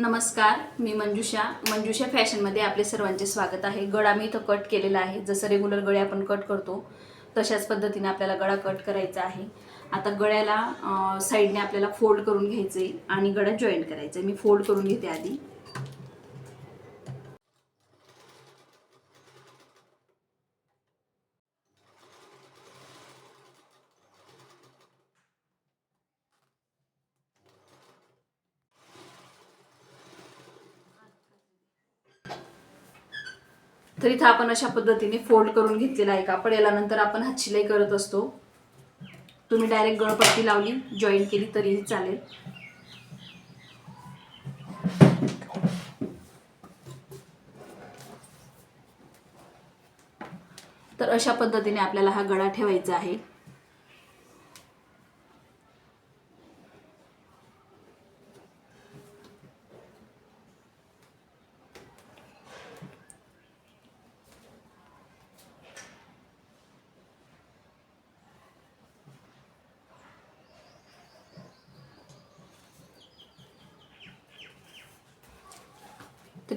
नमस्कार मी मंजुषा. मंजुषा फॅशनमध्ये आपले सर्वांचे स्वागत आहे. गळा मी इथं कट केलेला आहे. जसं रेग्युलर गळे आपण कट करतो तशाच पद्धतीने आपल्याला गळा कट करायचा आहे. आता गळ्याला साईडने आपल्याला फोल्ड करून घ्यायचं आहे आणि गळा जॉईंट करायचं आहे मी फोल्ड करून घेते आधी. तर इथं आपण अशा पद्धतीने फोल्ड करून घेतलेला आहे कापड याला आपण हात शिलाई करत असतो. तुम्ही डायरेक्ट गळपट्टी लावली जॉईन केली तरीही चालेल. तर अशा पद्धतीने आपल्याला हा गळा ठेवायचा आहे.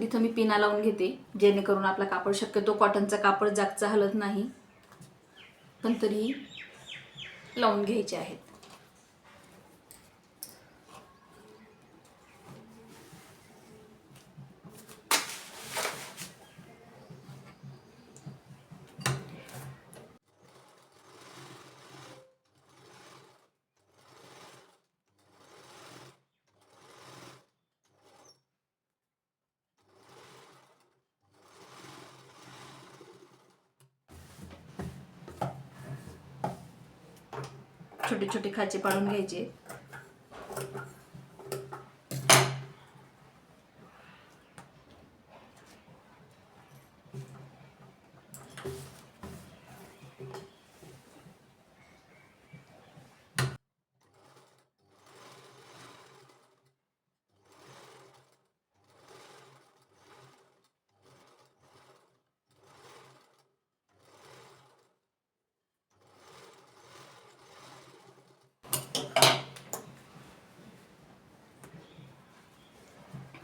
तर इथं मी पिना लावून घेते जेणेकरून आपला कापड शक्यतो कॉटनचा कापड जागचा हलत नाही. पण तरीही लावून घ्यायचे आहेत. छोटे छोटे खाचे पाडून घ्यायचे.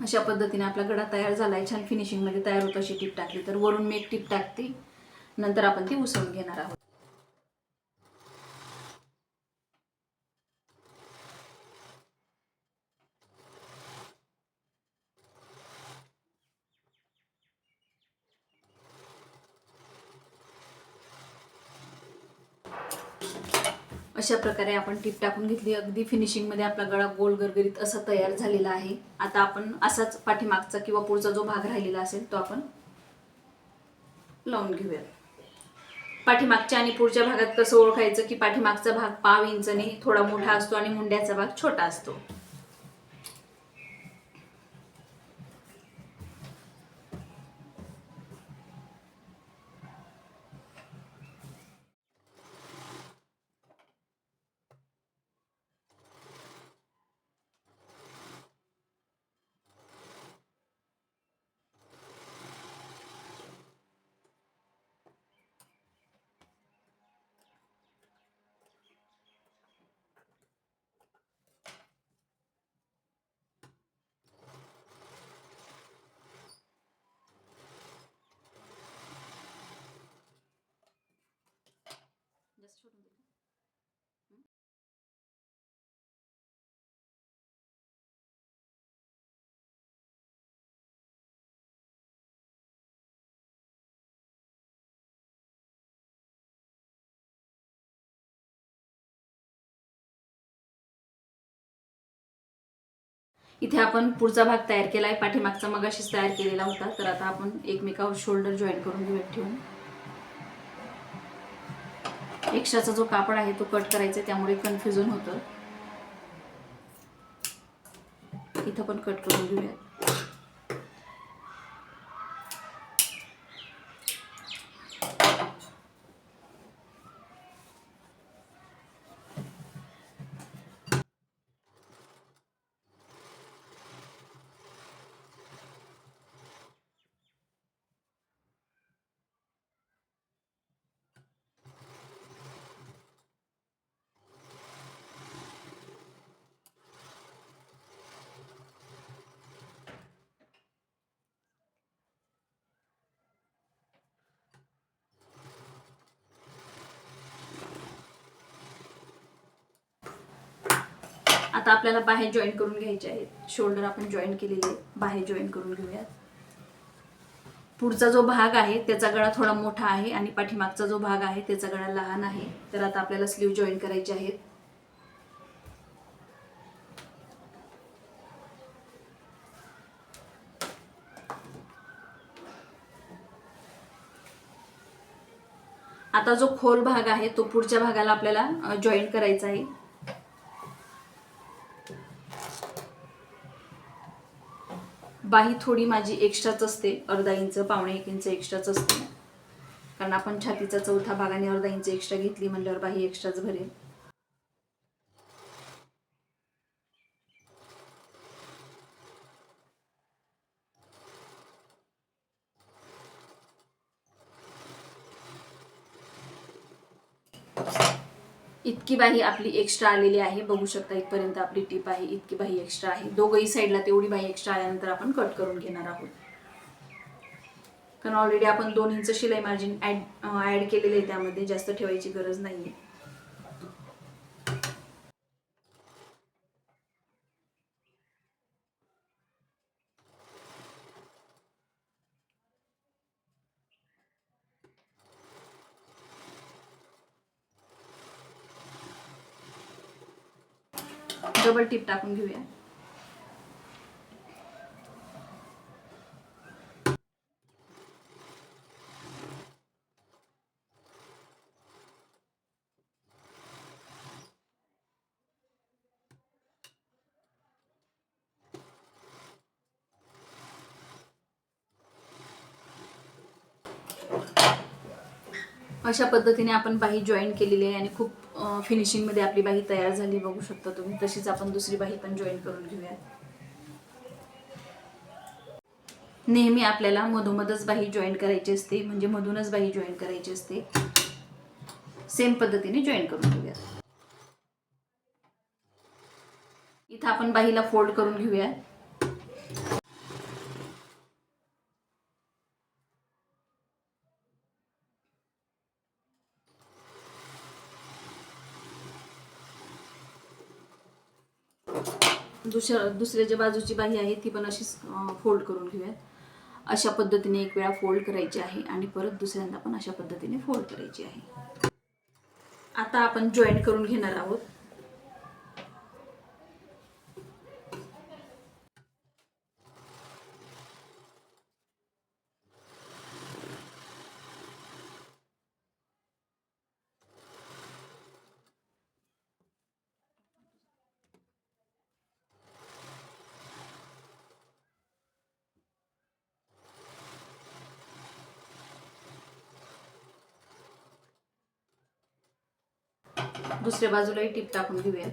अशा पद्धतीने आपला गडा तयार झाला आहे छान फिनिशिंगमध्ये तयार होतो अशी टीप टाकली. तर वरून मी एक टीप टाकते. नंतर आपण ती उसळून घेणार आहोत. अशा प्रकारे आपण टीप टाकून घेतली. अगदी फिनिशिंगमध्ये आपला गळा गोल गरगरीत असा तयार झालेला आहे. आता आपण असाच पाठीमागचा किंवा पुढचा जो भाग राहिलेला असेल तो आपण लावून घेऊया. पाठीमागच्या आणि पुढच्या भागात कसं ओळखायचं की पाठीमागचा भाग पाव इंचने थोडा मोठा असतो आणि मुंड्याचा भाग छोटा असतो. सोडून दे. इथे आपण पुढचा भाग तयार केला आहे पाठीमागचा मगाशीच तयार केलेला होता. तर आता आपण एकमेकावर शोल्डर जॉईन करून घेऊयात ठेवून एक्स्ट्राचा जो कापड आहे तो कट करायचा आहे, त्यामुळे कन्फ्युजन होतं. इथं पण कट करून घेऊयात. आता आपल्याला बाहेर जॉईन करून घ्यायचे आहेत. शोल्डर आपण जॉईन केलेले आहे बाहेर जॉईन करून घेऊयात. पुढचा जो भाग आहे त्याचा गळा थोडा मोठा आहे आणि पाठीमागचा जो भाग आहे त्याचा गळा लहान आहे. तर आता आपल्याला स्लीव जॉईन करायचे आहेत. आता जो खोल भाग आहे तो पुढच्या भागाला आपल्याला जॉईन करायचा आहे. बाही थोडी माझी एक्स्ट्राच असते. अर्धा इंच पावणे एक इंच एक्स्ट्राच असते. कारण आपण छातीचा चौथा भागाने अर्धा इंच एक्स्ट्रा घेतली म्हणल्यावर बाही एक्स्ट्राच भरेल. इतकी बाही आपली एक्स्ट्रा आलेली आहे. बघू शकता इथपर्यंत आपली टीप आहे इतकी बाही एक्स्ट्रा आहे. दोघंही साईडला तेवढी बाही एक्स्ट्रा आल्यानंतर आपण कट करून घेणार आहोत. कारण ऑलरेडी आपण दोन इंच शिलाई मार्जिन ॲड ॲड केलेले आहे त्यामध्ये. जास्त ठेवायची गरज नाही आहे डबल टिप टाकून घेऊया. अशा पद्धतीने आपण बाही जॉईन केलेली आहे आणि खूप फिनिशिंगमध्ये आपली बाही तयार झाली बघू शकता तुम्ही. तशीच आपण दुसरी बाही पण जॉईन करून घेऊया नेहमी आपल्याला मधोमधच बाही जॉईन करायची असते म्हणजे मधूनच बाही जॉईन करायची असते. सेम पद्धतीने जॉईन करून घेऊया इथं आपण बाहीला फोल्ड करून घेऊया दुसऱ्या दुसऱ्या ज्या बाजूची बाही आहे ती पण अशीच फोल्ड करून घेऊयात. अशा पद्धतीने एक वेळा फोल्ड करायची आहे आणि परत दुसऱ्यांदा पण अशा पद्धतीने फोल्ड करायची आहे. आता आपण जॉईन करून घेणार आहोत. दुसऱ्या बाजूलाही टीप टाकून घेऊया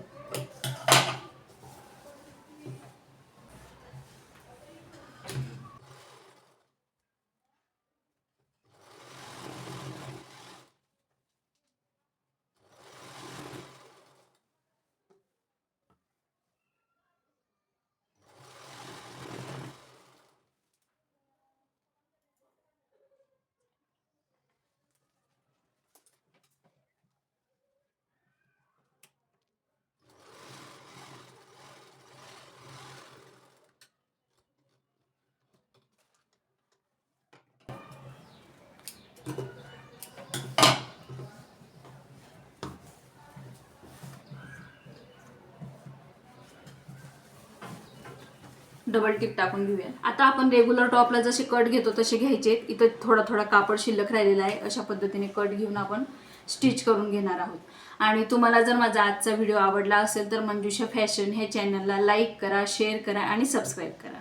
डबल टिप टाकून घेऊया. आता आपण रेग्युलर टॉपला जसे कट घेतो तसे घ्यायचे. इथं थोडा थोडा कापड शिल्लक राहिलेला आहे. अशा पद्धतीने कट घेऊन आपण स्टिच करून घेणार आहोत. आणि तुम्हाला जर माझा आजचा व्हिडिओ आवडला असेल तर मंजुषा फॅशन हे चॅनलला लाईक करा शेअर करा आणि सबस्क्राईब करा.